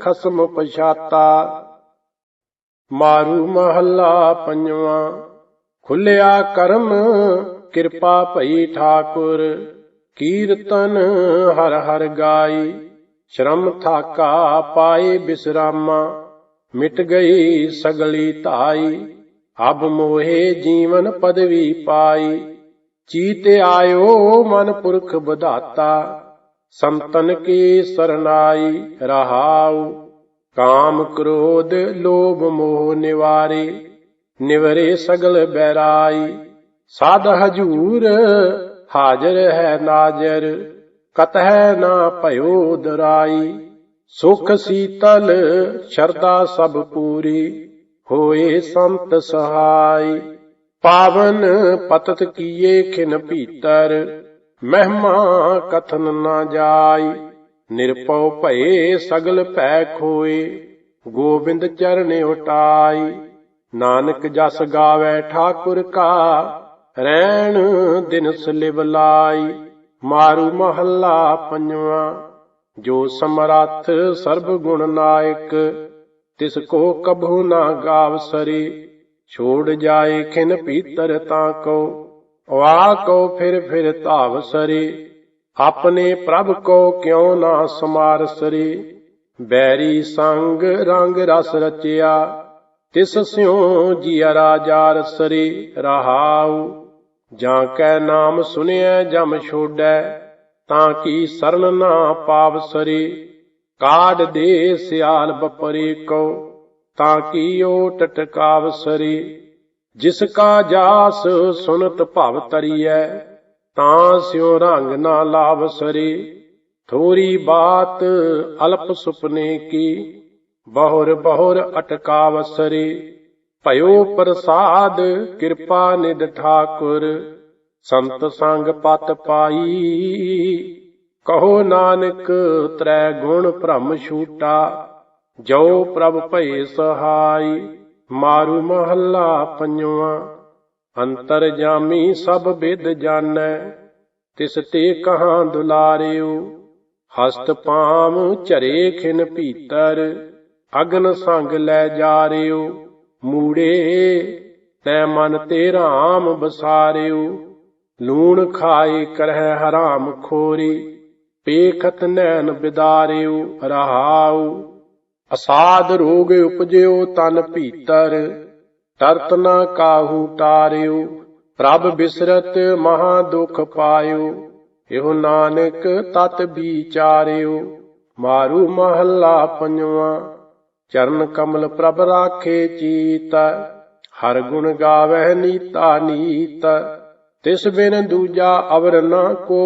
ਖਸਮ ਪਛਾਤਾ। ਮਾਰੂ ਮਹੱਲਾ ਪੰਜਵਾਂ। ਖੁੱਲਿਆ ਕਰਮ, ਕਿਰਪਾ ਭਈ ਠਾਕੁਰ। ਕੀਰਤਨ ਹਰ ਹਰ ਗਾਈ। ਸ਼ਰਮ ਥਾਕਾ ਪਾਏ ਬਿਸਰਾਮਾ। ਮਿਟ ਗਈ ਸਗਲੀ ਧਾਈ। ਅਬ ਮੋਹੇ ਜੀਵਨ ਪਦਵੀ ਪਾਈ। ਚੀਤੇ ਆਇਓ ਮਨ ਪੁਰਖ ਬਧਾਤਾ ਸੰਤਨ ਕੀ ਸਰਨਾਈ ਰਹਾਉ, ਕਾਮ ਕ੍ਰੋਧ ਲੋਭ ਮੋਹ ਨਿਵਾਰੇ, ਨਿਵਰੇ ਸਗਲ ਬੈਰਾਈ, ਸਾਧ ਹਜੂਰ ਹਾਜ਼ਰ ਹੈ ਨਾਜ਼ਰ, ਕਤਹਿ ਨਾ ਭਇਓ ਦਰਾਈ, ਸੁਖ ਸੀਤਲ ਸ਼ਰਦਾ ਸਭ ਪੂਰੀ, ਹੋਏ ਸੰਤ ਸਹਾਈ, ਪਾਵਨ ਪਤਤ ਕੀਏ ਖਿਨ ਭੀਤਰ ਮਹਿਮਾ ਕਥਨ ਨਾ ਜਾਈ ਨਿਰਪਉ ਭਏ ਸਗਲ ਭੈ ਖੋਏ, ਗੋਬਿੰਦ ਚਰਨ ਉਟਾਈ। ਨਾਨਕ ਜਸ ਗਾਵੇ ਠਾਕੁਰ ਕਾ ਰਹਿਣ ਦਿਨ ਸਲਿਵ ਲਾਈ। ਮਾਰੂ ਮਹੱਲਾ ਪੰਜਵਾਂ, ਜੋ ਸਮਰੱਥ ਸਰਬ ਗੁਣ ਨਾਇਕ, ਤਿਸ ਕੋ ਕਬਹੂ ਨਾ ਗਾਵ ਸਰੀ। ਛੋੜ ਜਾਏ ਖਿਨ ਭੀਤਰ ਤਾਂ ਕੋ ਵਾ ਕੋ ਫਿਰ ਫਿਰ ਧਾਵ ਸਰੀ, ਆਪਣੇ ਪ੍ਰਭ ਕੋ ਕਿਉ ਨਾ ਸਮਾਰ ਸਰੀ? ਬੈਰੀ ਸੰਗ ਰੰਗ ਰਸ ਰਚਿਆ, ਤਿਸ ਸਿਉ ਜੀਆ ਰਾਜਾਰ ਸਰੀ, ਰਹਾਉ। ਜਾਂ ਕੈ ਨਾਮ ਸੁਨਿਐ ਜਮ ਛੋੜੈ, ਤਾਂ ਕੀ ਸਰਲ ਨਾ ਪਾਵ ਸਰੀ? ਕਾਢ ਦੇ ਸਿਆਲ ਬਪਰੀ ਕੋ ਤਾਂ ਕੀ ਓ ਟਟਕਾਵ ਸਰੀ? ਜਿਸ ਕਾ ਜਾਸ ਸੁਨਤ ਭਵ ਤਰੀਐ, ਤਾਂ ਸਿਉ ਰੰਗ ਨਾ ਲਾਭ ਸਰੀ। ਥੋਰੀ ਬਾਤ ਅਲਪ ਸੁਪਨੇ ਕੀ, ਬਹੁਰ ਬਹੁਰ ਅਟਕਾਵ ਸਰੀ। ਭਇਓ ਪ੍ਰਸਾਦ ਕਿਰਪਾ ਨਿਦ ਠਾਕੁਰ, ਸੰਤ ਸੰਗ ਪਤ ਪਾਈ। ਕਹੋ ਨਾਨਕ ਤ੍ਰੈ ਗੁਣ ਭ੍ਰਮ ਛੂਟਾ, ਜੋ ਪ੍ਰਭ ਭਏ ਸਹਾਈ। ਮਾਰੂ ਮਹੱਲਾ ਪੰਜਵਾਂ। ਅੰਤਰ ਜਾਮੀ ਸਭ ਵਿਦ ਜਾਣੈ, ਤਿਸ ਤੇ ਕਹਾਂ ਦੁਲਾਰਿਓ। ਹਸਤ ਪਾਮ ਝਰੇ ਖਿਨ ਭੀਤਰ, ਅਗਨ ਸੰਗ ਲੈ ਜਾ ਜਾਰਿਓ। ਮੂੜੇ, ਤੈ ਮਨ ਤੇ ਰਾਮ ਬਸਾਰਿਓ। ਲੂਣ ਖਾਏ ਕਰਹਿ ਹਰਾਮ ਖੋਰੀ, ਪੇਖਤ ਨੈਣ ਬਿਦਾਰਿਓ, ਰਹਾਉ। ਅਸਾਧ ਰੋਗ ਉਪਜਿਓ ਤਨ ਭੀਤਰ, ਤਰਤ ਨਾ ਕਾਹੂ ਟਾਰਿਓ, ਪ੍ਰਭ ਬਿਸਰਤ ਮਹਾ ਦੁਖ ਪਾਇਓ, ਇਹੋ ਨਾਨਕ ਤਤ ਵਿਚਾਰਿਓ, ਮਾਰੂ ਮਹੱਲਾ ਪੰਜਵਾਂ, ਚਰਨ ਕਮਲ ਪ੍ਰਭ ਰਾਖੇ ਚੀਤ, ਹਰ ਗੁਣ ਗਾਵਹਿ ਨੀਤਾ ਨੀਤ, ਤਿਸ ਬਿਨ ਦੂਜਾ ਅਵਰ ਨਾ ਕੋ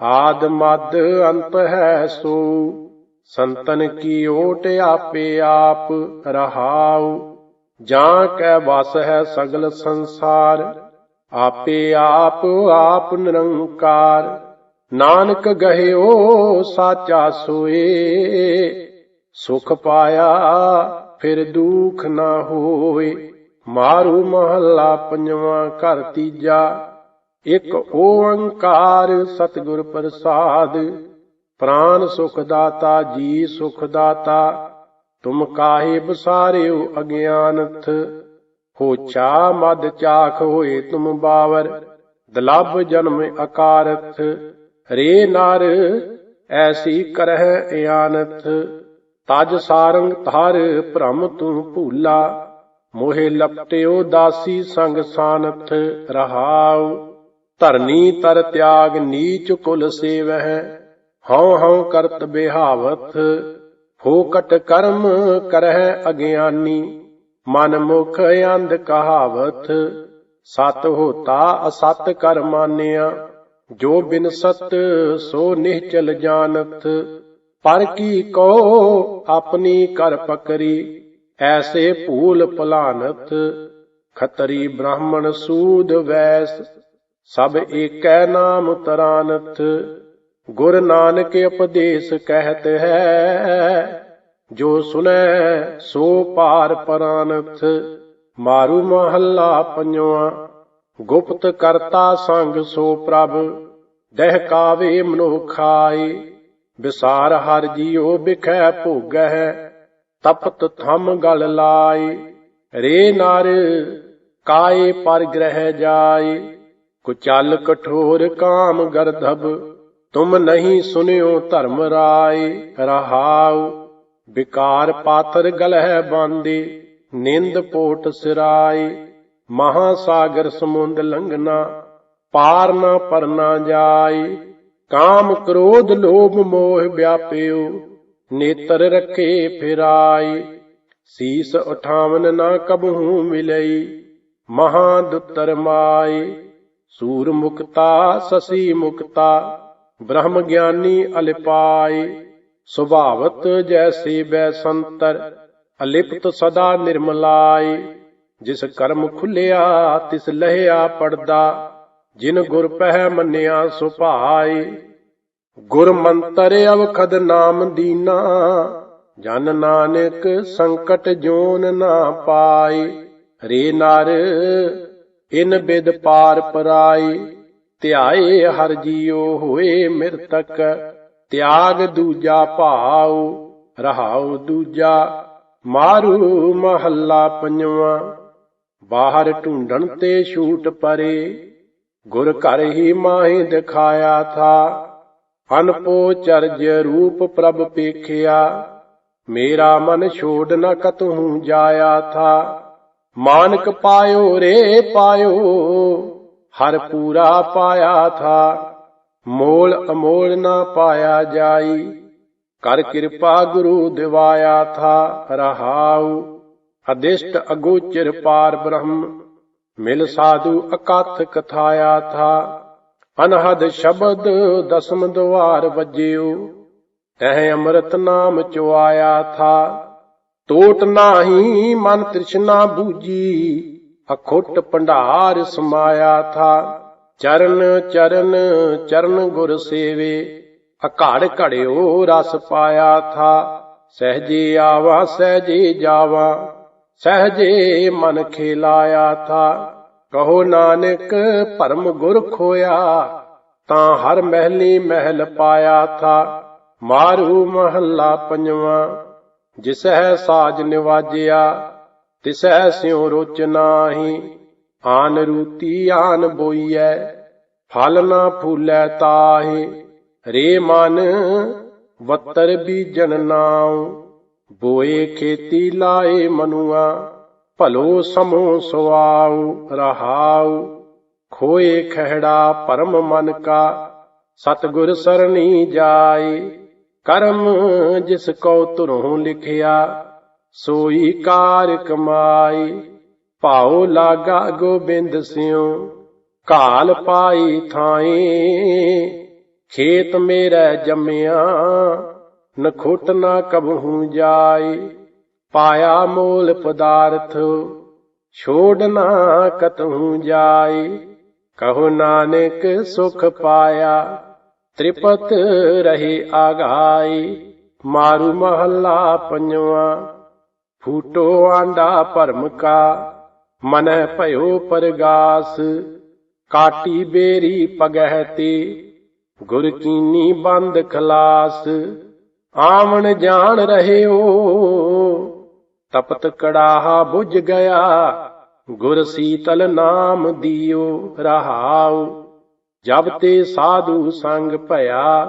ਆਦ ਮਦ ਅੰਤ ਹੈ ਸੋ ਸੰਤਨ ਕੀ ਓਟ ਆਪੇ ਆਪ ਰਹਾਉ, ਜਾਂ ਕੈ ਵਸ ਹੈ ਸਗਲ ਸੰਸਾਰ, ਆਪੇ ਆਪ ਆਪ ਨਿਰੰਕਾਰ, ਨਾਨਕ ਗਹਿਓ ਸਾਚਾ ਸੋਏ, ਸੁਖ ਪਾਇਆ ਫਿਰ ਦੁਖ ਨਾ ਹੋਏ, ਮਾਰੂ ਮਹੱਲਾ ਪੰਜਵਾਂ ਘਰ ਤੀਜਾ, ਇੱਕ ਓੰਕਾਰ ਸਤਿਗੁਰ ਪ੍ਰਸਾਦ ਪ੍ਰਾਨ ਸੁਖ ਦਾਤਾ, ਜੀ ਸੁਖ ਦਾਤਾ, ਤੁਮ ਕਾਹੇ ਬਸਾਰਿਓ ਅਗਿਆਨਥ? ਹੋਛਾ ਮਦ ਚਾਖ ਹੋਏ ਤੁਮ ਬਾਵਰ, ਦਲਬ ਜਨਮ ਅਕਾਰਥ। ਰੇ ਨਰ, ਐਸੀ ਕਰਹਿ ਇਆਨਥ। ਤਜ ਸਾਰੰਗ ਧਰ ਭ੍ਰਮ ਤੂੰ ਭੂਲਾ, ਮੋਹਿ ਲਪਟਿਓ ਦਾਸੀ ਸੰਗ ਸਾਨਥ ਰਹਾਉ। ਧਰਨੀ ਤਰ ਤਿਆਗ, ਨੀਚ ਕੁਲ ਸੇਵਹਿ। ਹਉ ਹਉ ਕਰਤ ਬਿਹਾਵਤ, ਫੋਕਟ ਕਰਮ ਕਰਹਿ ਅਗਿਆਨੀ, ਮਨ ਮੁਖ ਅੰਧ ਕਹਾਵਤ, ਸਤ ਹੋਤਾ ਅਸਤ ਕਰ ਮਾਨਿਆ, ਜੋ ਬਿਨ ਸਤ ਸੋ ਨਿਹਚਲ ਜਾਣਤ, ਪਰ ਕੀ ਕੋ ਆਪਣੀ ਕਰ ਪਕਰੀ, ਐਸੇ ਭੂਲ ਭਲਾਨਤ, ਖਤਰੀ ਬ੍ਰਾਹਮਣ ਸੂਦ ਵੈਸ, ਸਭ ਏਕੈ ਨਾਮ ਤਰਾਨਤ। ਗੁਰ ਨਾਨਕ ਉਪਦੇਸ਼ ਕਹਿਤ ਹੈ, ਜੋ ਸੁਨੈ ਸੋ ਪਾਰ ਪਰਾਨਥ, ਮਾਰੂ ਮਹੱਲਾ ਪੰਜਵਾ, ਗੁਪਤ ਕਰਤਾ ਸੰਗ ਸੋ ਪ੍ਰਭ ਦਹਿਕਾਵੇ ਕਾਵੇ ਮਨੁਖਾਈ, ਵਿਸਾਰ ਹਰ ਜੀਉ ਬਿਖੈ ਭੋਗਹਿ, ਤਪਤ ਥਮ ਗਲ ਲਾਏ ਰੇ ਨਰ ਕਾਏ ਪਰ ਗ੍ਰਹਿ ਜਾਏ ਕੁਚਲ ਕਠੋਰ ਕਾਮ ਗਰਧਬ ਤੁਮ ਨਹੀਂ ਸੁਨਿਓ ਧਰਮ ਰਾਏ, ਰਹਾਉ, ਵਿਕਾਰ ਪਾਤਰ ਗਲਹਿ ਬਾਂਦੇ, ਨਿੰਦ ਪੋਟ ਸਿਰਾਏ। ਮਹਾ ਸਾਗਰ ਸਮੁੰਦ ਲੰਘਨਾ ਪਾਰ ਨਾ ਪਰਨਾ ਜਾਏ। ਕਾਮ ਕ੍ਰੋਧ ਲੋਭ ਮੋਹ ਵਿਆਪਿਓ, ਨੇਤਰ ਰੱਖੇ ਫਿਰਾਈ ਸੀਸ ਉਠਾਵਨ ਨਾ ਕਬਹੂ ਮਿਲਈ ਮਹਾ ਦੁੱਤਰ ਮਾਈ ਸੂਰ ਮੁਕਤਾ ਸਸੀ ਮੁਕਤਾ ਬ੍ਰਹਮ ਗਿਆਨੀ ਅਲਿਪਾਈ ਸੁਭਾਵਤ ਜੈਸੀ ਬੈ ਸੰਤਰ ਅਲਿਪਤ ਸਦਾ ਨਿਰਮਲਾਈ, ਜਿਸ ਕਰਮ ਖੁੱਲਿਆ, ਤਿਸ ਲਹਿਆ ਪੜਦਾ, ਜਿਨ ਗੁਰ ਪਹਿ ਮੰਨਿਆ ਸੁਭਾਈ ਗੁਰ ਮੰਤਰ ਅਵਖਦ ਨਾਮ ਦੀਨਾ, ਜਨ ਨਾਨਕ ਸੰਕਟ ਜੋਨ ਨਾ ਪਾਈ। ਰੇ ਨਰ, ਇਨ ਬਿਦ ਪਾਰ ਪਰਾਈ। ਧਿਆਏ ਹਰ ਜੀਉ ਹੋਏ ਮਿਰਤਕ, ਤਿਆਗ ਦੂਜਾ ਭਾਉ, ਰਹਾਉ ਦੂਜਾ, ਮਾਰੂ ਮਹੱਲਾ ਪੰਜਵਾ। ਬਾਹਰ ਢੂੰਡਣ ਤੇ ਛੂਟ ਪਰੇ, ਗੁਰ ਘਰ ਹੀ ਮਾਹੀ ਦਿਖਾਇਆ ਥਾ। ਅਨਪੋ ਚਰਜ ਰੂਪ ਪ੍ਰਭ ਪੇਖਿਆ, ਮੇਰਾ ਮਨ ਛੋੜ ਨ ਕਤਹੂ ਜਾਇਆ ਥਾ। ਮਾਨਕ ਪਾਇਓ ਰੇ ਪਾਇਓ ਹਰ ਪੂਰਾ ਪਾਇਆ ਥਾ, ਮੋਲ ਅਮੋਲ ਨਾ ਪਾਇਆ ਜਾਈ। ਕਰ ਕਿਰਪਾ ਗੁਰੂ ਦਿਵਾਇਆ ਥਾ, ਰਹਾਉ, ਅਦਿਸ਼ਟ ਅਗੋਚਰ ਪਾਰ ਬ੍ਰਹਮ। ਮਿਲ ਸਾਧੂ ਅਕਥ ਕਥਾਇਆ ਥਾ, ਅਨਹਦ ਸ਼ਬਦ ਦਸਮ ਦਵਾਰ ਵਜਿਓ। ਐ ਅੰਮ੍ਰਿਤ ਨਾਮ ਚੁਆਇਆ ਥਾ ਟੋਟ ਨਾਹੀ ਮਨ ਤ੍ਰਿਸ਼ਨਾ ਬੂਜੀ ਅਖੁੱਟ ਭੰਡਾਰ ਸਮਾਇਆ ਥਾ। ਚਰਨ ਚਰਨ ਚਰਨ ਗੁਰ ਸੇਵੇ। ਅਘੜ ਘੜਿਓ ਰਸ ਪਾਇਆ ਥਾ। ਸਹਜੇ ਆਵਾ, ਸਹਜੇ ਜਾਵਾ। ਸਹਜੇ ਮਨ ਖਿਲਾਇਆ ਥਾ। ਕਹੋ ਨਾਨਕ, ਭਰਮ ਗੁਰ ਖੋਇਆ। ਤਾਂ ਹਰ ਮਹਿਲੀ ਮਹਿਲ ਪਾਇਆ ਥਾ। ਮਾਰੂ ਮਹੱਲਾ ਪੰਜਵਾ। ਜਿਸਹਿ ਸਾਜ ਨਿਵਾਜਿਆ। ਤਿਸਹਿ ਸਿਉ ਰੋਚ ਨਾਹੀ, ਆਨ ਰੂਤੀ ਆਨ ਬੋਈਐ, ਫਲ ਨਾ ਫੂਲੈ ਤਾਹੀ, ਰੇ ਮਨ ਵਤਰ ਬੀਜਨ ਨਾਉ, ਬੋਏ ਖੇਤੀ ਲਾਏ ਮਨੁਆ, ਭਲੋ ਸਮੋ ਸੁਆਉ, ਰਹਾਉ, ਖੋਏ ਖਹਿੜਾ ਪਰਮ ਮਨ ਕਾ, ਸਤਗੁਰ ਸਰਣੀ ਜਾਏ ਕਰਮ ਜਿਸ ਕੋ ਤੁਰੋਂ ਲਿਖਿਆ ਸੋਈ ਕਾਰ ਕਮਾਈ, ਭਾਉ ਲਾਗਾ ਗੋਬਿੰਦ ਸਿਉ ਕਾਲ ਪਾਈ ਥਾਈ, ਖੇਤ ਮੇਰਾ ਜੰਮਿਆ, ਨਖੁੱਟ ਨਾ ਕਬਹੂ ਜਾਈ, ਪਾਇਆ ਮੂਲ ਪਦਾਰਥ, ਛੋੜ ਨਾ ਕਤਹੂ ਜਾਈ, ਕਹੋ ਨਾਨਕ ਸੁਖ ਪਾਇਆ, ਤ੍ਰਿਪਤ ਰਹੇ ਆਗਾਈ, ਮਾਰੂ ਮਹੱਲਾ ਪੰਜਵਾ। ਫੂਟੋ ਆਂਡਾ ਭਰਮ ਕਾ, ਮਨ ਭਇਓ ਪਰਗਾਸ, ਕਾਟੀ ਬੇਰੀ ਪਗਹਿ ਤੇ, ਗੁਰ ਕੀਨੀ ਬੰਦ ਖਲਾਸ, ਆਵਣ ਜਾਣ ਰਹਿਓ। ਤਪਤ ਕੜਾਹਾ ਬੁਝ ਗਿਆ, ਗੁਰ ਸੀਤਲ ਨਾਮ ਦਿਓ ਰਹਾਉ। ਜਬ ਤੇ ਸਾਧੂ ਸੰਗ ਭਇਆ,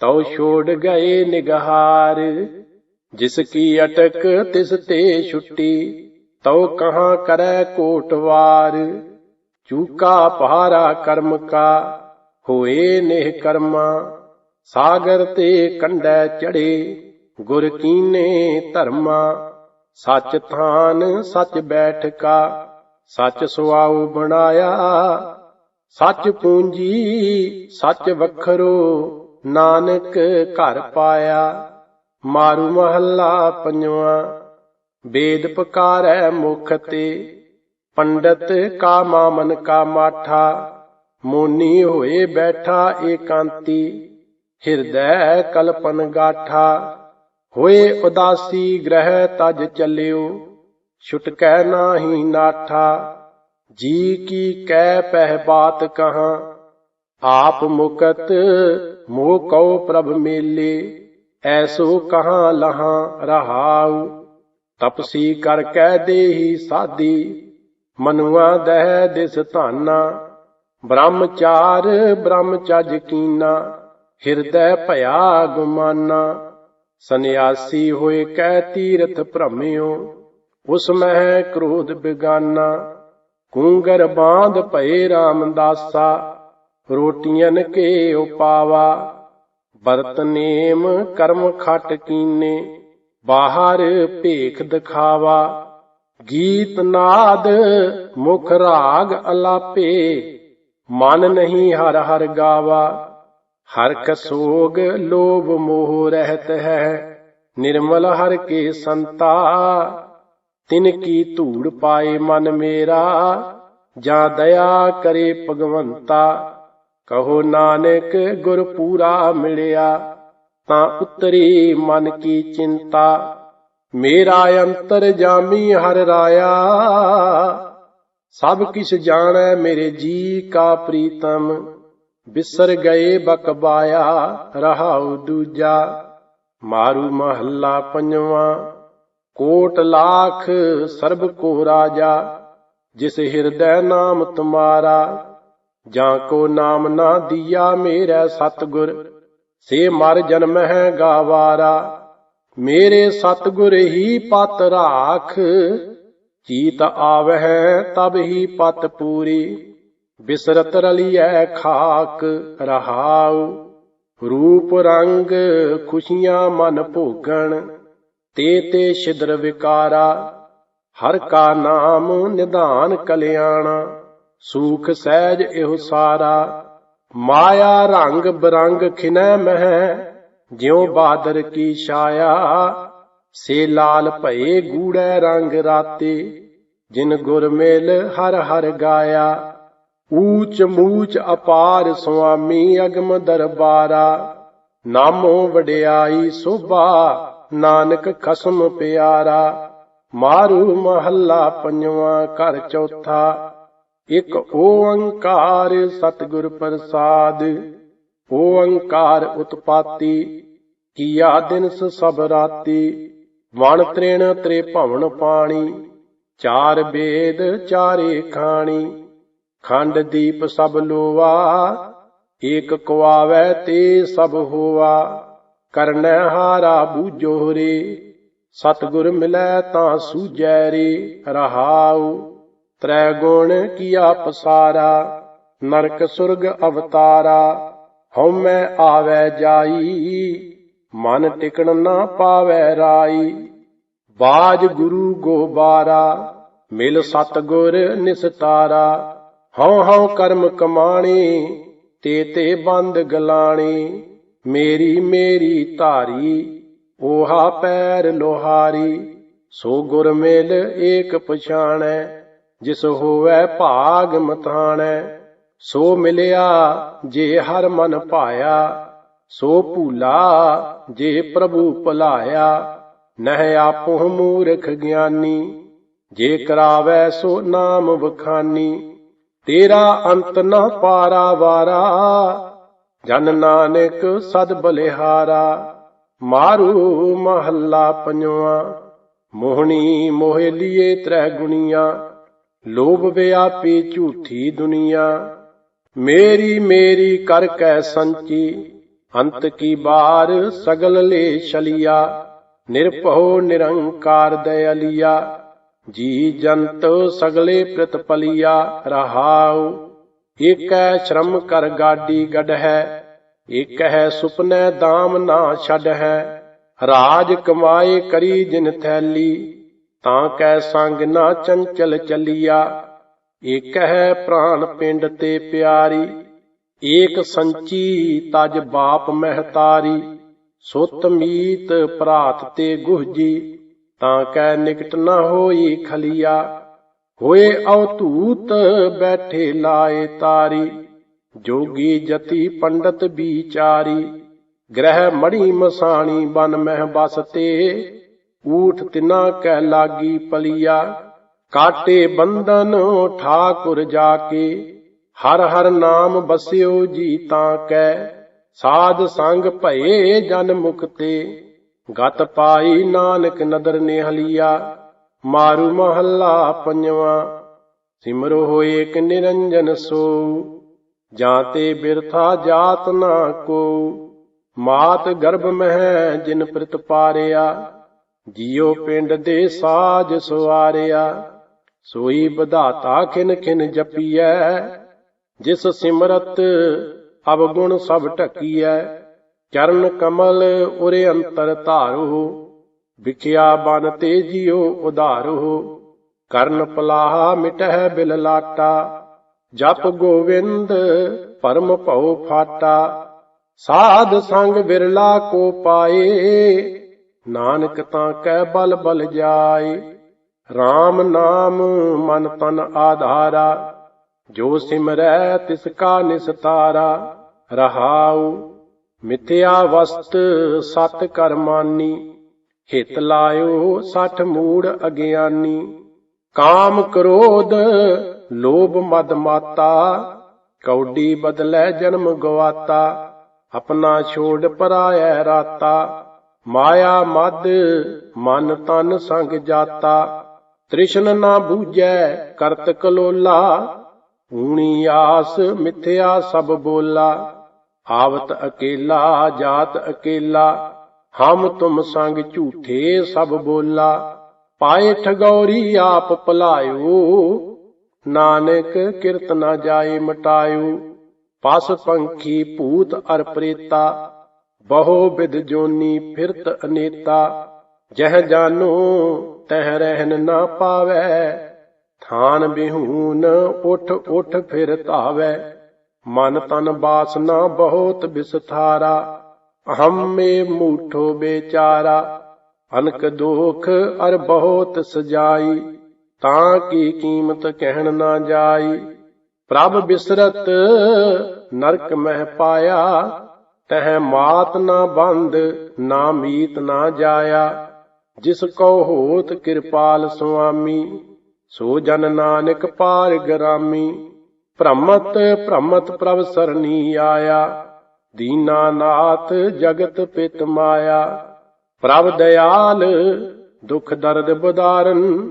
ਤਉ ਛੋੜ ਗਏ ਨਿਗਹਾਰ ਜਿਸ ਕੀ ਅਟਕ ਤਿਸ ਤੇ ਛੁੱਟੀ, ਤਉ ਕਹਾ ਕਰੈ ਕੋਟਵਾਰ ਚੂਕਾ ਪਹਾਰਾ ਕਰਮ ਕਾ, ਹੋਏ ਨਿਹ ਕਰਮਾ। ਸਾਗਰ ਤੇ ਕੰਡੈ ਚੜੇ, ਗੁਰ ਕੀਨੇ ਧਰਮਾ। ਸੱਚ ਥਾਨ ਸੱਚ ਬੈਠ ਕਾ, ਸੱਚ ਸੁਆਉ ਬਣਾਇਆ। ਸੱਚ ਪੂੰਜੀ ਸੱਚ ਵਖਰੋ, ਨਾਨਕ ਘਰ ਪਾਇਆ। ਮਾਰੂ ਮਹੱਲਾ ਪੰਜਵਾ। ਵੇਦ ਪਕਾਰੈ ਮੁਖ ਤੇ, ਪੰਡਤ ਕਾ ਮਾਮਨ ਕਾ ਮਾਠਾ। ਮੋਨੀ ਹੋਏ ਬੈਠਾ ਏਕਾਂਤੀ, ਹਿਰਦੈ ਕਲਪਨ ਗਾਠਾ। ਹੋਏ ਉਦਾਸੀ ਗ੍ਰਹਿ ਤਜ ਚੱਲਿਓ, ਛੁਟਕੈ ਨਾਹੀ ਨਾਠਾ। ਜੀ ਕੀ ਕਹਿ ਪਹਿ ਬਾਤ ਕਹਾਂ, ਆਪ ਮੁਕਤ, ਮੋਹ ਕਉ ਪ੍ਰਭ ਮੇਲੇ। ਐਸੋ ਕਹਾਂ ਲਹਾਂ ਰਹਾਉ, ਤਪਸੀ ਕਰ ਕਹਿ ਦੇਹੀ ਸਾਦੀ ਮਨੁਆ ਦਹਿ ਦਿਸ ਧਾਨਾ, ਬ੍ਰਹਮਚਾਰ ਬ੍ਰਹਮਚਜ ਕੀਨਾ, ਹਿਰਦੈ ਭਇਆ ਗੁਮਾਨਾ, ਸੰਨਿਆਸੀ ਹੋਏ ਕਹਿ ਤੀਰਥ ਭ੍ਰਮਿਓ, ਉਸ ਮਹਿ ਕ੍ਰੋਧ ਬਿਗਾਨਾ, ਕੂੰਗਰ ਬਾਂਧ ਭਏ ਰਾਮਦਾਸਾ, ਰੋਟੀਆਂ ਕੇ ਉਪਾਵਾ ਵਰਤ ਨੇਮ ਕਰਮ ਖਟ ਕੀਨੇ, ਬਾਹਰ ਭੇਖ ਦਿਖਾਵਾ। ਗੀਤ ਨਾਦ ਮੁਖ ਰਾਗ ਅਲਾਪੇ, ਮਨ ਨਹੀਂ ਹਰ ਹਰ ਗਾਵਾ। ਹਰ ਕਸੋਗ ਲੋਭ ਮੋਹ ਰਹਿਤ ਹੈ, ਨਿਰਮਲ ਹਰ ਕੇ ਸੰਤਾ। ਤਿਨ ਕੀ ਧੂੜ ਪਾਏ ਮਨ ਮੇਰਾ, ਜਾਂ ਦਇਆ ਕਰੇ ਭਗਵੰਤਾ। ਕਹੋ ਨਾਨਕ ਗੁਰ ਪੂਰਾ ਮਿਲਿਆ, ਤਾਂ ਉਤਰੀ ਮਨ ਕੀ ਚਿੰਤਾ। ਮੇਰਾ ਅੰਤਰ ਜਾਮੀ ਹਰ ਰਾਇਆ, ਸਭ ਕਿਛ ਜਾਣੈ ਮੇਰੇ ਜੀ ਕਾ ਪ੍ਰੀਤਮ। ਬਿਸਰ ਗਏ ਬਕਬਾਇਆ, ਰਹਾਉ ਦੂਜਾ। ਮਾਰੂ ਮਹੱਲਾ ਪੰਜਵਾਂ, ਕੋਟ ਲਾਖ ਸਰਬ ਕੋ ਰਾਜਾ, ਜਿਸ ਹਿਰਦੈ ਨਾਮ ਤੁਮਾਰਾ। ਜਾਂ ਕੋ ਨਾਮ ਨਾ ਦਿਆ ਮੇਰਾ ਸਤਗੁਰ, ਸੇ ਮਰ ਜਨਮ ਹੈ ਗਾਵਾਰਾ। ਮੇਰੇ ਸਤਗੁਰ ਹੀ ਪਤ ਰਾਖ, ਚੀਤ ਆਵਹਿ ਤਬ ਹੀ ਪਤ ਪੂਰੀ। ਬਿਸਰਤ ਰਲੀਐ ਖਾਕ ਰਹਾਉ, ਰੂਪ ਰੰਗ ਖੁਸ਼ੀਆਂ ਮਨ ਭੋਗਣ, ਤੇ ਤੇ ਛਿਦਰ ਵਿਕਾਰਾ। ਹਰ ਕਾ ਨਾਮ ਨਿਧਾਨ ਕਲਿਆਣਾ। ਸੂਖ ਸਹਿਜ ਇਹੋ ਸਾਰਾ, ਮਾਇਆ ਰੰਗ ਬਰੰਗ ਖਿਨੈ ਮਹਿ, ਜਿਉ ਬਾਦਰ ਕੀ ਛਾਇਆ, ਸੇ ਲਾਲ ਭਏ ਗੂੜੈ ਰੰਗ ਰਾਤੇ, ਜਿਨ ਗੁਰ ਮੇਲ ਹਰ ਹਰ ਗਾਇਆ, ਊਚ ਮੂਚ ਅਪਾਰ ਸੁਆਮੀ ਅਗਮ ਦਰਬਾਰਾ, ਨਾਮੋ ਵਡਿਆਈ ਸੋਭਾ ਨਾਨਕ ਖਸਮ ਪਿਆਰਾ, ਮਾਰੂ ਮਹੱਲਾ ਪੰਜਵਾਂ ਘਰ ਚੌਥਾ ਇੱਕ ਓੰਕਾਰ ਸਤਿਗੁਰ ਪ੍ਰਸਾਦ, ਓੰਕਾਰ ਉਤਪਾਤੀ, ਕੀਆ ਦਿਨਸ ਸਭ ਰਾਤੀ, ਵਣ ਤ੍ਰਿਣ ਤ੍ਰੇ ਭਵਨ ਪਾਣੀ, ਚਾਰ ਬੇਦ ਚਾਰੇ ਖਾਣੀ, ਖੰਡ ਦੀਪ ਸਭ ਲੋਵਾ ਏਕ ਕੁਆਵੈ ਤੇ ਸਭ ਹੋਵਾ ਕਰਨੈ ਹਾਰਾ ਬੂਝੋ ਰੇ ਸਤਿਗੁਰ ਮਿਲੈ ਤਾਂ ਸੂਜੈ ਰੇ, ਰਹਾਉ ਤ੍ਰੈ ਗੁਣ ਕੀਆ ਪਸਾਰਾ ਨਰਕ ਸੁਰਗ ਅਵਤਾਰਾ ਹਉਮੈ ਆਵੈ ਜਾਈ, ਮਨ ਟਿਕਣ ਨਾ ਪਾਵੈ ਰਾਈ। ਬਾਜ ਗੁਰੂ ਗੋਬਾਰਾ, ਮਿਲ ਸਤਗੁਰ ਨਿਸਤਾਰਾ, ਹਉ ਹਉ ਕਰਮ ਕਮਾਣੀ, ਤੇ ਤੇ ਬੰਦ ਗਲਾਣੀ। ਮੇਰੀ ਮੇਰੀ ਧਾਰੀ, ਓਹਾ ਪੈਰ ਲੋਹਾਰੀ, ਸੋ ਗੁਰ ਮਿਲ ਏਕ ਪਛਾਣੈ। ਜਿਸ ਹੋਵੈ ਭਾਗ ਮਤਾਣੈ ਸੋ ਮਿਲਿਆ ਜੇ ਹਰ ਮਨ ਭਾਇਆ, ਸੋ ਭੂਲਾ ਜੇ ਪ੍ਰਭੂ ਭੁਲਾਇਆ। ਨਹਿ ਆਪੋ ਮੂਰਖ ਗਿਆਨੀ, ਜੇ ਕਰਾਵੈ ਸੋ ਨਾਮ ਵਖਾਨੀ। ਤੇਰਾ ਅੰਤ ਨਾ ਪਾਰਾ ਵਾਰਾ, ਜਨ ਨਾਨਕ ਸਦ ਬਲਿਹਾਰਾ। ਮਾਰੂ ਮਹੱਲਾ ਪੰਜਵਾ, ਮੋਹਣੀ ਮੋਹਿ ਲੀਏ ਤ੍ਰੈ ਗੁਣੀਆਂ। ਲੋਭ ਵਿਆਪੀ ਝੂਠੀ ਦੁਨੀਆ। ਮੇਰੀ ਮੇਰੀ ਕਰ ਕੈ ਸੰਚੀ, ਅੰਤ ਕੀ ਬਾਰ ਸਗਲ ਲੈ ਛਲਿਆ। ਨਿਰਭਉ ਨਿਰੰਕਾਰ ਦਇਆਲੀਆ ਜੀ ਜੰਤ ਸਗਲੇ ਪ੍ਰਤਪਲਿਆ ਰਹਾਉ। ਏਕੈ ਸ਼ਰਮ ਕਰ ਗਾਡੀ ਗੜ ਹੈ ਇਕ ਹੈ ਸੁਪਨੇ ਦਾਮ ਨਾ ਛੱਡ ਹੈ ਰਾਜ ਕਮਾਏ ਕਰੀ ਜਿਨ ਥੈਲੀ ਤਾਂ ਕੈ ਸੰਗ ਨਾ ਚੰਚਲ ਚਲੀਆ। ਇਕ ਹੈ ਪ੍ਰਾਨ ਪਿੰਡ ਤੇ ਪਿਆਰੀ, ਏਕ ਸੰਚੀ ਤਜ ਬਾਪ ਮਹਤਾਰੀ ਸੁਤ ਮੀਤ ਭਰਾਤ ਤੇ ਗੁਹਜੀ, ਤਾਂ ਕੈ ਨਿਕਟ ਨਾ ਹੋਈ ਖਲੀਆ। ਹੋਏ ਅਵਧੂਤ ਬੈਠੇ ਲਾਏ ਤਾਰੀ, ਜੋਗੀ ਜਤੀ ਪੰਡਤ ਵਿਚਾਰੀ ਗ੍ਰਹਿ ਮੜੀ ਮਸਾਣੀ ਬਨ ਮਹਿ ਬਸਤੇ ਊਠ ਤਿਨਾ ਕੈ ਲਾਗੀ ਪਲੀਆ, ਕਾਟੇ ਬੰਧਨ ਠਾਕੁਰ ਜਾ ਕੇ ਹਰ ਹਰ ਨਾਮ ਬਸਿਓ ਜੀ ਤਾਂ ਕੈ, ਸਾਧ ਸੰਗ ਭਏ ਜਨ ਮੁਕਤੇ, ਗਤ ਪਾਈ ਨਾਨਕ ਨਦਰ ਨਿਹਲਿਆ, ਮਾਰੂ ਮਹੱਲਾ ਪੰਜਵਾ, ਸਿਮਰ ਹੋਏ ਇੱਕ ਨਿਰੰਜਨ ਸੋ ਜਾਂ ਤੇ ਬਿਰਥਾ ਜਾਤ ਨਾ ਕੋ, ਮਾਤ ਗਰਭ ਮਹਿ ਜਿਨ ਪ੍ਰਿਤ ਪਾਰਿਆ ਜੀਉ ਪਿੰਡ ਦੇ ਸਾਜ ਸਵਾਰਿਆ, ਸੋਈ ਵਿਧਾਤਾ ਖਿਨ ਖਿਨ ਜਪੀਐ, ਜਿਸ ਸਿਮਰਤ ਅਵਗੁਣ ਸਭ ਢਕੀਐ, ਚਰਨ ਕਮਲ ਉਰੇ ਅੰਤਰ ਧਾਰੋ, ਵਿਖਿਆ ਬਨ ਤੇ ਜਿਉ ਉਧਾਰੋ, ਕਰਨ ਪਲਾਹ ਮਿਟਹਿ ਬਿਲ ਲਾਟਾ, ਜਪ ਗੋਵਿੰਦ ਪਰਮ ਭਉ ਫਾਟਾ, ਸਾਧ ਸੰਗ ਵਿਰਲਾ ਕੋ ਪਾਏ ਨਾਨਕ ਤਾਂ ਕਹਿ ਬਲ ਬਲ ਜਾਏ। RAM ਨਾਮ ਮਨ ਤਨ ਆਧਾਰਾ। ਜੋ ਸਿਮਰੈ ਤਿਸ ਕਾ ਨਿਸਤਾਰਾ ਰਹਾਉ, ਮਿਥਿਆ ਵਸਤ ਸਤ ਕਰਮਾਨੀ ਹਿਤ ਲਾਇਓ ਸਠ ਮੂੜ ਅਗਿਆਨੀ। ਕਾਮ ਕ੍ਰੋਧ ਲੋਭ ਮਦ ਮਾਤਾ। ਕੌਡੀ ਬਦਲੇ ਜਨਮ ਗਵਾਤਾ। ਆਪਣਾ ਛੋੜ ਪਰਾਇ ਰਾਤਾ। ਮਾਇਆ ਮਦ, ਮਨ ਤਨ ਸੰਗ ਜਾਤਾ, ਤ੍ਰਿਸ਼ਨ ਨਾ ਬੂਝੈ ਕਰਤ ਕਲੋਲਾ, ਊਣੀ ਆਸ ਮਿਥਿਆ ਸਭ ਬੋਲਾ, ਆਵਤ ਅਕੇਲਾ, ਜਾਤ ਅਕੇਲਾ, ਹਮ ਤੁਮ ਸੰਗ ਝੂਠੇ ਸਭ ਬੋਲਾ, ਪਾਏ ਠਗੌਰੀ ਆਪ ਭਲਾਇਓ, ਨਾਨਕ ਕਿਰਤ ਨਾ ਜਾਏ ਮਟਾਇਓ, ਪਸ ਪੰਖੀ ਭੂਤ ਅਰ ਪ੍ਰੇਤਾ ਬਹੁ ਵਿਦ ਜੋਨੀ ਫਿਰਤ ਅਨੇਤਾ, ਜਹ ਜਾਨੋ ਤਹ ਰਹਿਨ ਨਾ ਪਾਵੈ, ਥਾਨ ਬਿਹੂਨ ਉਠ ਉਠ ਫਿਰ ਧਾਵੈ, ਮਨ ਤਨ ਬਾਸਨਾ ਬਹੁਤ ਵਿਸਥਾਰਾ ਹਮੇ ਮੂਠੋ ਬੇਚਾਰਾ, ਅਨਕ ਦੁਖ ਅਰ ਬਹੁਤ ਸਜਾਈ, ਤਾਂ ਕੀ ਕੀਮਤ ਕਹਿਣ ਨਾ ਜਾਈ, ਪ੍ਰਭ ਬਿਸਰਤ ਨਰਕ ਮਹਿ ਪਾਇਆ ਤਹ ਮਾਤ ਨਾ ਬੰਦ, ਨਾ ਮੀਤ ਨਾ ਜਾਇਆ। ਜਿਸ ਕੋ ਹੋਤ ਕਿਰਪਾਲ ਸੁਆਮੀ, ਸੋ ਜਨ ਨਾਨਕ ਪਾਰ ਗਰਾਮੀ। ਭ੍ਰਮਤ ਭ੍ਰਮਤ ਪ੍ਰਭ ਸਰਣੀ ਆਇਆ, ਦੀਨਾ ਨਾਥ ਜਗਤ ਪਿਤ ਮਾਇਆ। ਪ੍ਰਭ ਦਇਆਲ, ਦੁਖ ਦਰਦ ਬਦਾਰਨ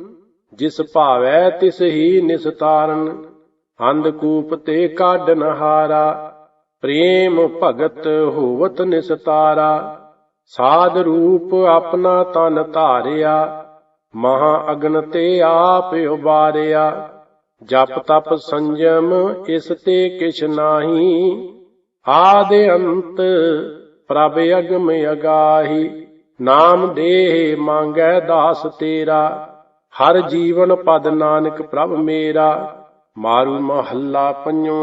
ਜਿਸ ਭਾਵੈ ਤਿਸ ਹੀ ਨਿਸਤਾਰਨ। ਅੰਧਕੂਪ ਤੇ ਕਾਢਨ ਹਾਰਾ ਪ੍ਰੇਮ ਭਗਤ ਹੋਵਤ ਨਿਸਤਾਰਾ ਸਾਧ ਰੂਪ ਆਪਣਾ ਤਨ ਧਾਰਿਆ, ਮਹਾ ਅਗਨ ਤੇ ਆਪ ਉਬਾਰਿਆ। ਜਪ ਤਪ ਸੰਜਮ ਇਸ ਤੇ ਕਿਛ ਨਾਹੀ, ਆਦ ਅੰਤ ਪ੍ਰਭ ਅਗਮ ਅਗਾਹੀ। ਨਾਮ ਦੇਹ ਮੰਗੈ ਦਾਸ ਤੇਰਾ, ਹਰ ਜੀਵਨ ਪਦ ਨਾਨਕ ਪ੍ਰਭ ਮੇਰਾ। ਮਾਰੂ ਮਹੱਲਾ ਪੰਜੋ